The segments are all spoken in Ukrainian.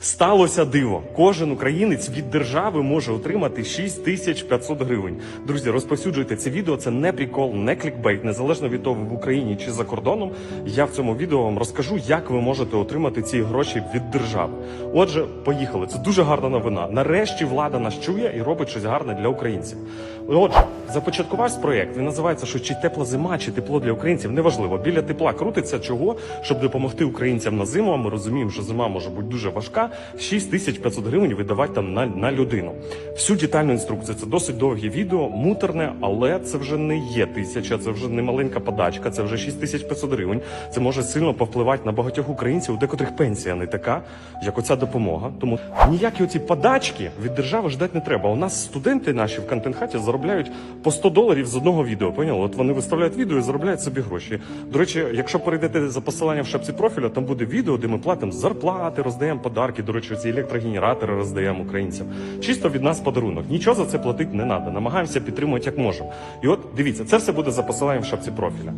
Сталося диво. Кожен українець від держави може отримати 6500 гривень. Друзі, розповсюджуйте це відео. Це не прикол, не клікбейт. Незалежно від того, в Україні чи за кордоном. Я в цьому відео вам розкажу, як ви можете отримати ці гроші від держави. Отже, поїхали. Це дуже гарна новина. Нарешті влада нас чує і робить щось гарне для українців. Отже, започаткувався проєкт. Він називається, що чи тепла зима, чи тепло для українців. Неважливо. Біля тепла крутиться чого, щоб допомогти українцям на зиму. Ми розуміємо, що зима може бути дуже важка. 6500 гривень видавати там на, на людину. Всю детальну інструкцію. Це досить довге відео, муторне, але це вже не є тисяча, це вже не маленька подачка, це вже 6500 гривень. Це може сильно повпливати на багатьох українців, у декотрих пенсія не така, як оця допомога. Тому ніякі оці подачки від держави ждати не треба. У нас студенти наші в контент-хаті заробляють по 100 доларів з одного відео. Поняли? От вони виставляють відео і заробляють собі гроші. До речі, якщо перейдете за посиланням в шапці профіля, там буде відео, де ми платимо зарплати, роздаємо подарки. До речі, ці електрогенератори роздаємо українцям. Чисто від нас подарунок. Нічого за це платити не треба. Намагаємося підтримувати як можемо. І от дивіться, це все буде за посиланням в шапці профіля.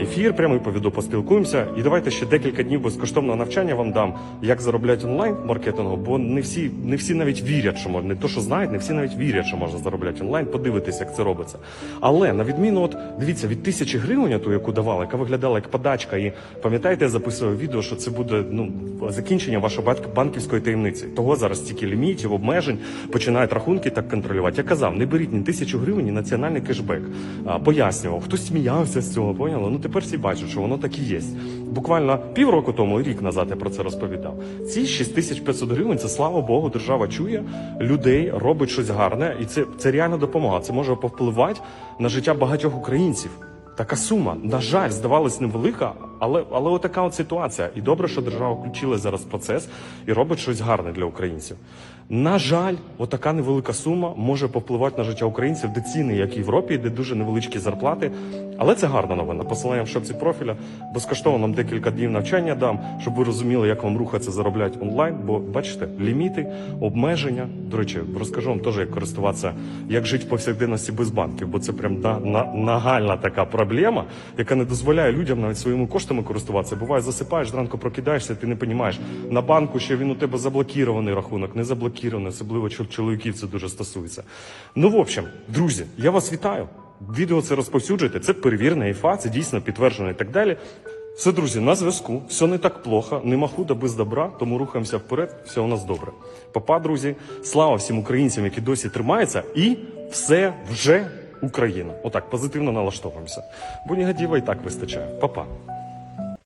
Ефір прямий по відео поспілкуємося. І давайте ще декілька днів безкоштовного навчання вам дам, як заробляти онлайн маркетингу, бо не всі, не всі навіть вірять, що можна. Не то, що знають, не всі навіть вірять, що можна заробляти онлайн. Подивитися, як це робиться. Але на відміну, от дивіться, від тисячі гривень, ту, яку давали, яка виглядала як подачка, і пам'ятаєте, я записував відео, що це буде ну закінчення вашої банківської таємниці. Того зараз стільки лімітів, обмежень, починають рахунки так контролювати. Я казав, не беріть ні тисячу гривень, ні національний кешбек. А, пояснював, хтось сміявся з цього, поняли? Ну тепер всі бачать, що воно так і є. Буквально півроку тому, рік назад я про це розповідав. Ці 6500 гривень, це слава Богу, держава чує людей, робить щось гарне, і це, це реальна допомога. Це може повпливати на життя багатьох українців. Така сума, на жаль, здавалось невелика, але але отака от ситуація. І добре, що держава включила зараз процес і робить щось гарне для українців. На жаль, отака невелика сума може повпливати на життя українців, де ціни, як в Європі, де дуже невеличкі зарплати. Але це гарна новина. Посилання в шапці профіля. Безкоштовно нам декілька днів навчання дам, щоб ви розуміли, як вам рухатися заробляти онлайн. Бо бачите, ліміти, обмеження. До речі, розкажу вам теж, як користуватися, як жити в повсякденності без банків, бо це прям на, на, нагальна така проблема, яка не дозволяє людям навіть своїми коштами користуватися. Буває, засипаєш, зранку прокидаєшся, ти не розумієш. На банку ще він у тебе заблокірований рахунок, не заблокірований, особливо чол- чоловіків це дуже стосується. Ну, в общем, друзі, я вас вітаю. Відео це розповсюджуйте, це перевірена ІФА, це дійсно підтверджено і так далі. Все, друзі, на зв'язку. Все не так плохо, нема худа без добра, тому рухаємося вперед. Все у нас добре. Папа, друзі, слава всім українцям, які досі тримаються, і все вже Україна. Отак позитивно налаштовуємося. Бо негатива і так вистачає. Папа.